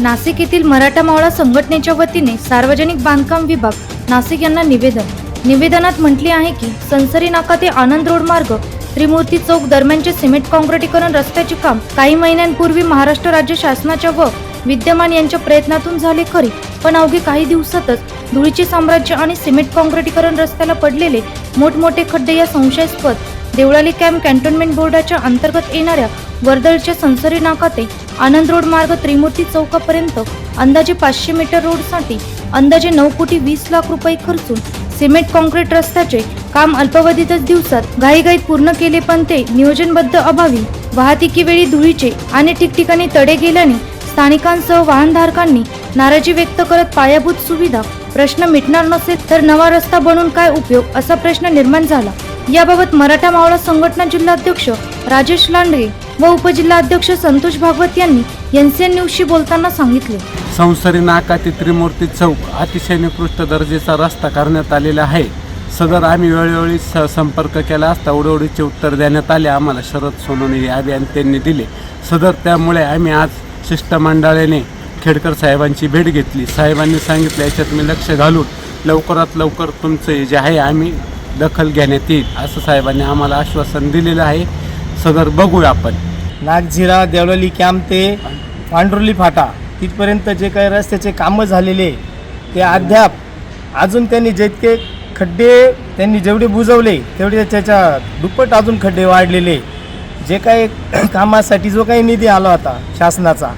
नाशिक येथील मराठा मावळा संघटनेच्या वतीने सार्वजनिक बांधकाम विभाग नाशिक यांना निवेदन. निवेदनात म्हटले आहे की संसरी नाका ते आनंद रोड मार्ग त्रिमूर्ती चौक दरम्यानचे सिमेंट काँक्रिटीकरण रस्त्याचे काम काही महिन्यांपूर्वी महाराष्ट्र राज्य शासनाच्या व विद्यमान यांच्या प्रयत्नातून झाले खरे पण अवघे काही दिवसातच धुळीचे साम्राज्य आणि सिमेंट काँक्रिटीकरण रस्त्याला पडलेले मोठमोठे खड्डे या संशयास्पद देवळाली कॅम्प कॅन्टोन्मेंट बोर्डाच्या अंतर्गत येणाऱ्या वर्दळच्या संसरी नाका ते आनंद रोड मार्ग त्रिमूर्ती चौकापर्यंत अंदाजे पाचशे मीटर रोडसाठी अंदाजे नऊ कोटी वीस लाख रुपये खर्चून सिमेंट कॉन्क्रीट रस्त्याचे काम अल्पावधीतच दिवसात घाईघाईत पूर्ण केले पण ते नियोजनबद्ध अभावी वाहतुकीवेळी धुळीचे आणि ठिकठिकाणी तडे गेल्याने स्थानिकांसह वाहनधारकांनी नाराजी व्यक्त करत पायाभूत सुविधा प्रश्न मिटणार नसेल तर नवा रस्ता बनवून काय उपयोग असा प्रश्न निर्माण झाला. याबाबत मराठा मावळा संघटना जिल्हाध्यक्ष राजेश लांडगे व उपजिल्हाध्यक्ष संतोष भागवत यांनी एनसीएन न्यूजशी बोलताना सांगितले. संसारी नाका ते त्रिमूर्ती चौक अतिशय निकृष्ट दर्जेचा रस्ता करण्यात आलेला आहे. सदर आम्ही वेळोवेळी स संपर्क केला असता उडवडीचे उत्तर देण्यात आले. आम्हाला शरद सोनवणे हे अभियान त्यांनी दिले. सदर त्यामुळे आम्ही आज शिष्टमंडळाने खेडकर साहेबांची भेट घेतली. साहेबांनी सांगितलं याच्यात मी लक्ष घालून लवकरात लवकर तुमचं जे आहे आम्ही दखल घेण्यात येईल. असं साहेबांनी आम्हाला आश्वासन दिलेलं आहे. सदर बघूया आपण. नागझिरा देवळली कॅम्प ते पांढरुली फाटा तिथपर्यंत जे काही रस्त्याचे कामं झालेले ते अद्याप अजून त्यांनी जितके खड्डे त्यांनी जेवढे बुजवले तेवढे त्याच्या दुप्पट अजून खड्डे वाढलेले. जे काही कामासाठी जो काही निधी आला होता शासनाचा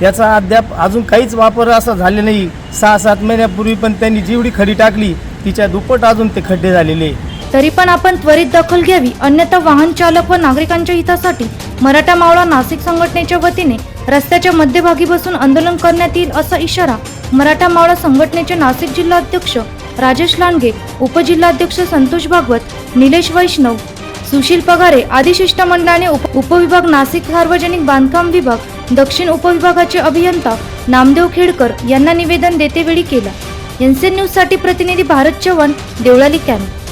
त्याचा अद्याप अजून काहीच वापर असा झाले नाही. सहा सात महिन्यापूर्वी पण त्यांनी जेवढी खडी टाकली तिच्या दुप्पट अजून ते खड्डे झालेले. तरी पण आपण त्वरित दखल घ्यावी. अन्यथा वाहन चालक व नागरिकांच्या हितासाठी मराठा मावळा नाशिक संघटनेच्या वतीने रस्त्याच्या मध्यभागी बसून आंदोलन करण्यात येईल असा इशारा मराठा मावळा संघटनेचे नाशिक जिल्हाध्यक्ष राजेश लांडगे उपजिल्हाध्यक्ष संतोष भागवत निलेश वैष्णव सुशील पगारे आदी शिष्टमंडळाने उप उपविभाग नाशिक सार्वजनिक बांधकाम विभाग दक्षिण उपविभागाचे अभियंता नामदेव खेडकर यांना निवेदन देतेवेळी केला. एनसीएन न्यूजसाठी प्रतिनिधी भारत चव्हाण देवळाली कॅम्प.